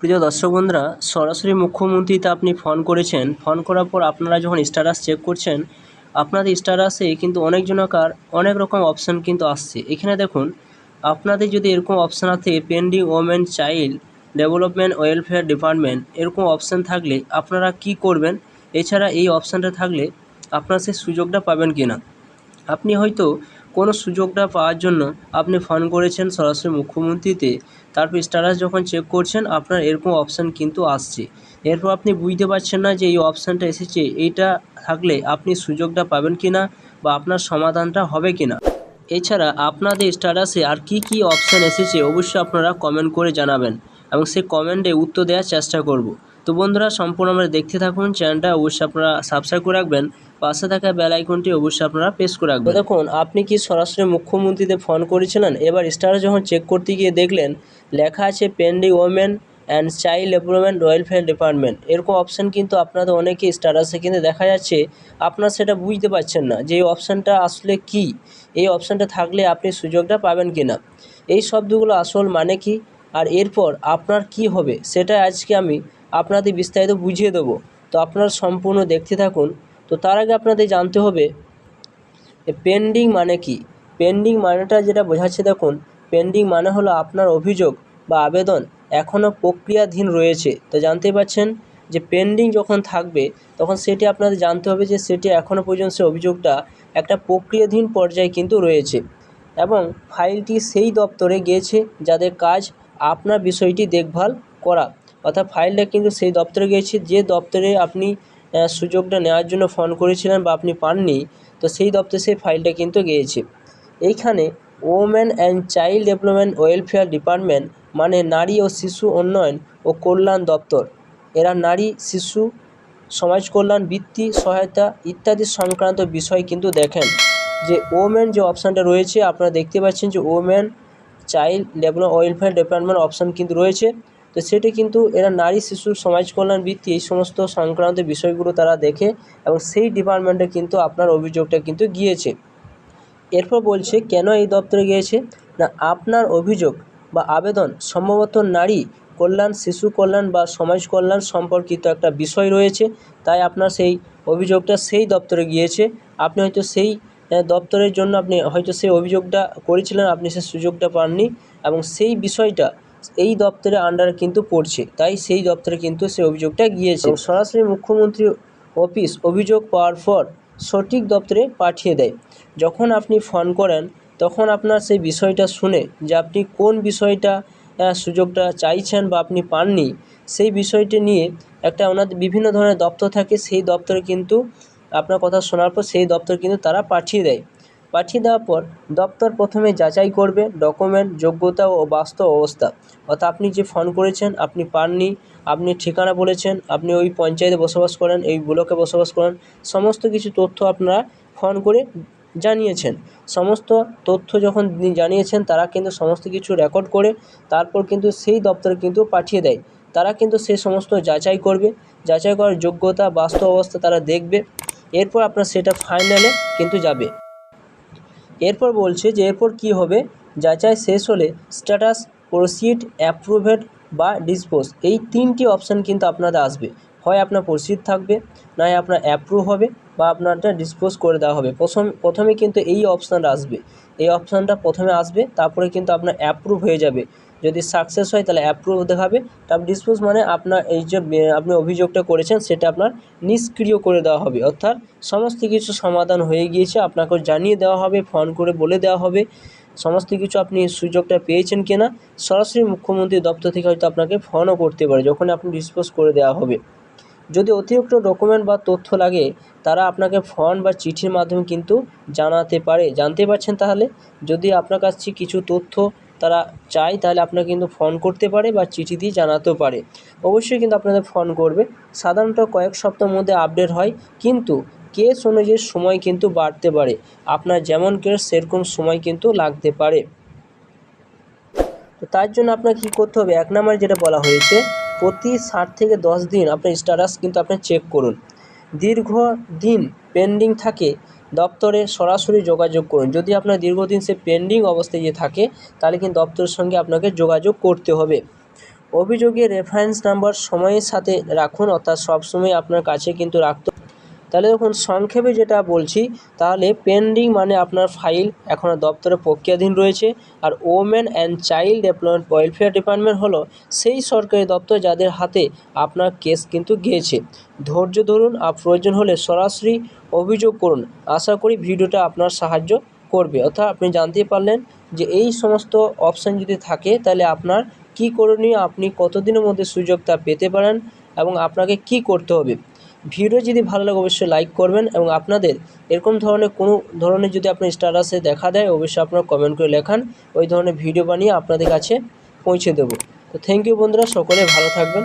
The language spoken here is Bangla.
প্রিয় দর্শক বন্ধুরা, সরাসরি মুখ্যমন্ত্রীতে আপনি ফোন করেছেন। ফোন করার পর আপনারা যখন স্ট্যাটাস চেক করছেন, আপনাদের স্ট্যাটাসে কিন্তু অনেকজনকার অনেক রকম অপশান কিন্তু আসছে। এখানে দেখুন, আপনাদের যদি এরকম অপশান আছে pending women child development welfare department এরকম অপশান থাকলে আপনারা কি করবেন? এছাড়া এই অপশানটা থাকলে আপনার সেই সুযোগটা পাবেন কি না আপনি হয়তো কোনো সুযোগটা পাওয়ার জন্য আপনি ফোন করেছেন সরাসরি মুখ্যমন্ত্রীতে। তারপর স্ট্যাটাস যখন চেক করছেন, আপনার এরকম অপশান কিন্তু আসছে। এরপর আপনি বুঝতে পারছেন না যে এই অপশানটা এসেছে, এইটা থাকলে আপনি সুযোগটা পাবেন কি না বা আপনার সমাধানটা হবে কি না এছাড়া আপনাদের স্ট্যাটাসে আর কি কি অপশান এসেছে অবশ্যই আপনারা কমেন্ট করে জানাবেন এবং সেই কমেন্টে উত্তর দেওয়ার চেষ্টা করব। তো বন্ধুরা, সম্পূর্ণ আমরা দেখতে থাকুন। চ্যানেলটা অবশ্যই আপনারা সাবস্ক্রাইব করে রাখবেন। পাশে থাকা বেল আইকনটি অবশ্যই আপনারা প্রেস করে রাখবেন। দেখুন, আপনি কি সরাসরি মুখ্যমন্ত্রীতে ফোন করেছিলেন? এবার স্টার যখন চেক করতে গিয়ে দেখলেন, লেখা আছে pending women and child development welfare department এরকম অপশান কিন্তু আপনাদের অনেকে স্ট্যাটাসে কিন্তু দেখা যাচ্ছে, আপনারা সেটা বুঝতে পারছেন না যে এই অপশানটা আসলে কি? এই অপশানটা থাকলে আপনি সুযোগটা পাবেন কি না এই শব্দগুলো আসল মানে কি? আর এরপর আপনার কি হবে? সেটা আজকে আমি আপনাদের বিস্তারিত বুঝিয়ে দেবো। তো আপনারা সম্পূর্ণ দেখতে থাকুন। তো তার আগে আপনাদের জানতে হবে পেন্ডিং মানে কি? পেন্ডিং মানেটা যেটা বোঝাচ্ছে দেখুন পেন্ডিং মানে হলো আপনার অভিযোগ বা আবেদন এখনও প্রক্রিয়াধীন রয়েছে। তো জানতে পারছেন যে পেন্ডিং যখন থাকবে, তখন সেটি আপনাদের জানতে হবে যে সেটি এখনও পর্যন্ত সে অভিযোগটা একটা প্রক্রিয়াধীন পর্যায়ে কিন্তু রয়েছে এবং ফাইলটি সেই দপ্তরে গিয়েছে যাদের কাজ আপনার বিষয়টি দেখভাল করা। অর্থাৎ ফাইলটা কিন্তু সেই দপ্তরে গিয়েছে। যে দপ্তরে আপনি সুযোগটা নেওয়ার জন্য ফোন করেছিলেন বা আপনি পাননি, তো সেই দপ্তরে সেই ফাইলটা কিন্তু গিয়েছে। এইখানে women and child development welfare department মানে নারী ও শিশু উন্নয়ন ও কল্যাণ দপ্তর। এরা নারী, শিশু, সমাজ কল্যাণ, বৃত্তি, সহায়তা ইত্যাদি সংক্রান্ত বিষয় কিন্তু দেখেন। যে ওমেন যে অপশানটা রয়েছে, আপনারা দেখতে পাচ্ছেন যে women child develop welfare department option কিন্তু রয়েছে। তো সেটি কিন্তু এরা নারী, শিশু, সমাজ কল্যাণ বৃত্তি এই সমস্ত সংক্রান্ত বিষয়গুলো তারা দেখে এবং সেই ডিপার্টমেন্টে কিন্তু আপনার অভিযোগটা কিন্তু গিয়েছে। এরপর বলছে, কেন এই দপ্তরে গিয়েছে? না, আপনার অভিযোগ বা আবেদন সম্ভবত নারী কল্যাণ, শিশু কল্যাণ বা সমাজ কল্যাণ সম্পর্কিত একটা বিষয় রয়েছে, তাই আপনার সেই অভিযোগটা সেই দপ্তরে গিয়েছে। আপনি হয়তো সেই দপ্তরের জন্য আপনি হয়তো সেই অভিযোগটা করেছিলেন, আপনি সেই সুযোগটা পাননি এবং সেই বিষয়টা এই দপ্তরের আন্ডারে কিন্তু পড়ছে। তাই সেই দপ্তরে কিন্তু সেই অভিযোগটা গিয়েছে। সরাসরি মুখ্যমন্ত্রী অফিস অভিযোগ পাওয়ার পর সঠিক দপ্তরে পাঠিয়ে দেয়। যখন আপনি ফোন করেন, তখন আপনার সেই বিষয়টা শুনে যে আপনি কোন বিষয়টা সুযোগটা চাইছেন বা আপনি পাননি, সেই বিষয়টি নিয়ে একটা ওনাদের বিভিন্ন ধরনের দপ্তর থাকে। সেই দপ্তরে কিন্তু আপনার কথা শোনার পর সেই দপ্তর কিন্তু তারা পাঠিয়ে দেয়। পাঠিয়ে দেওয়ার পর দপ্তর প্রথমে যাচাই করবে ডকুমেন্ট, যোগ্যতা ও বাস্তব অবস্থা। অর্থাৎ আপনি যে ফোন করেছেন, আপনি পাননি, আপনি ঠিকানা বলেছেন, আপনি ওই পঞ্চায়েতে বসবাস করেন, এই ব্লকে বসবাস করেন, সমস্ত কিছু তথ্য আপনারা ফোন করে জানিয়েছেন। সমস্ত তথ্য যখন জানিয়েছেন, তারা কিন্তু সমস্ত কিছু রেকর্ড করে তারপর কিন্তু সেই দপ্তরে কিন্তু পাঠিয়ে দেয়। তারা কিন্তু সে সমস্ত যাচাই করবে, যাচাই করার যোগ্যতা, বাস্তব অবস্থা তারা দেখবে। এরপর আপনার সেটা ফাইনালে কিন্তু যাবে। এরপর বলছে যে এরপর কি হবে? যাচাই শেষ হলে স্ট্যাটাস প্রসিড অ্যাপ্রুভেড বা ডিসপোজ এই তিনটি অপশান কিন্তু আপনাদের আসবে। হয় আপনার প্রসিড থাকবে, নয় আপনার অ্যাপ্রুভ হবে বা আপনারটা ডিসপোজ করে দেওয়া হবে। প্রথম, প্রথমে কিন্তু এই অপশানটা আসবে। এই অপশানটা প্রথমে আসবে, তারপরে কিন্তু আপনার অ্যাপ্রুভ হয়ে যাবে। যদি সাকসেস হয়, তাহলে অ্যাপ্রুভ দেখাবে তারপর ডিসপোজ মানে আপনার এই যে আপনি অভিযোগটা করেছেন, সেটা আপনার নিষ্ক্রিয় করে দেওয়া হবে। অর্থাৎ সমস্ত কিছু সমাধান হয়ে গিয়েছে, আপনাকে জানিয়ে দেওয়া হবে ফোন করে বলে দেওয়া হবে। সমস্ত কিছু আপনি সুযোগটা পেয়েছেন কিনা, সরাসরি মুখ্যমন্ত্রী দপ্তর থেকে হয়তো আপনাকে ফোনও করতে পারে, যখন আপনি ডিসপোজ করে দেওয়া হবে। যদি অতিরিক্ত ডকুমেন্ট বা তথ্য লাগে, তারা আপনাকে ফোন বা চিঠির মাধ্যমে কিন্তু জানাতে পারে। জানতে পারছেন তাহলে? যদি আপনার কাছে কিছু তথ্য তারা চায়, তাহলে আপনাকে কিন্তু ফোন করতে পারে বা চিঠি দিয়ে জানাতেও পারে। অবশ্যই কিন্তু আপনাদের ফোন করবে। সাধারণত কয়েক সপ্তাহের মধ্যে আপডেট হয়, কিন্তু কেস অনুযায়ী সময় কিন্তু বাড়তে পারে। আপনার যেমন কেস সেরকম সময় কিন্তু লাগতে পারে। তো তার জন্য আপনাকে কী করতে হবে? এক নম্বরে যেটা বলা হয়েছে, প্রতি ষাট থেকে দশ দিন আপনার স্ট্যাটাস কিন্তু আপনি চেক করুন। দীর্ঘ দিন পেন্ডিং থাকে দপ্তরে সরাসরি যোগাযোগ করুন। যদি আপনার দীর্ঘদিন সে পেন্ডিং অবস্থায় যে থাকে, তাহলে কিন্তু দপ্তরের সঙ্গে আপনাকে যোগাযোগ করতে হবে। অভিযোগে রেফারেন্স নাম্বার সময়ের সাথে রাখুন, অর্থাৎ সবসময় আপনার কাছে কিন্তু রাখতে তাহলে দেখুন, সংক্ষেপে যেটা বলছি, তাহলে পেন্ডিং মানে আপনার ফাইল এখনও দপ্তরে প্রক্রিয়াধীন রয়েছে, আর women and child development welfare department হলো সেই সরকারি দপ্তর যাদের হাতে আপনার কেস কিন্তু গিয়েছে। ধৈর্য ধরুন, আর প্রয়োজন হলে সরাসরি অভিযোগ করুন। আশা করি ভিডিওটা আপনার সাহায্য করবে। অর্থাৎ আপনি জানতে পারলেন যে এই সমস্ত অপশান যদি থাকে, তাহলে আপনার কী করণীয়? আপনি কতদিনের মধ্যে সুযোগটা পেতে পারেন এবং আপনাকে কি করতে হবে? ভিডিও যদি ভালো লাগে, অবশ্যই লাইক করবেন এবং আপনাদের এরকম ধরনের কোনো ধরনের যদি আপনার স্ট্যাটাসে দেখা দেয়, অবশ্যই আপনারা কমেন্ট করে লেখান। ওই ধরনের ভিডিও বানিয়ে আপনাদের কাছে পৌঁছে দেবো। তো থ্যাংক ইউ বন্ধুরা, সকলে ভালো থাকবেন।